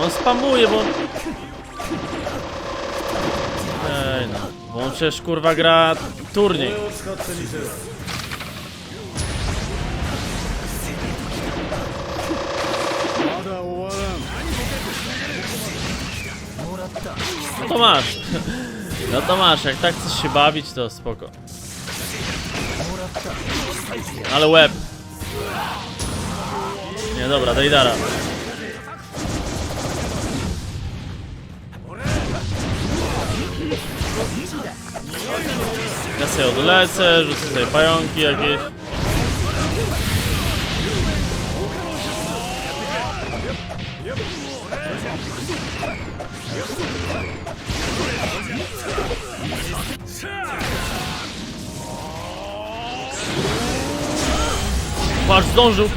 On spamuje, bo. Ej no. Bo on przecież kurwa gra turniej. No to masz. No to masz, jak tak chcesz się bawić, to spoko. Ale łeb. Nie, dobra, daj dara. Ja sobie odlecę, rzucę sobie pająki jakieś. Patrz, zdążył.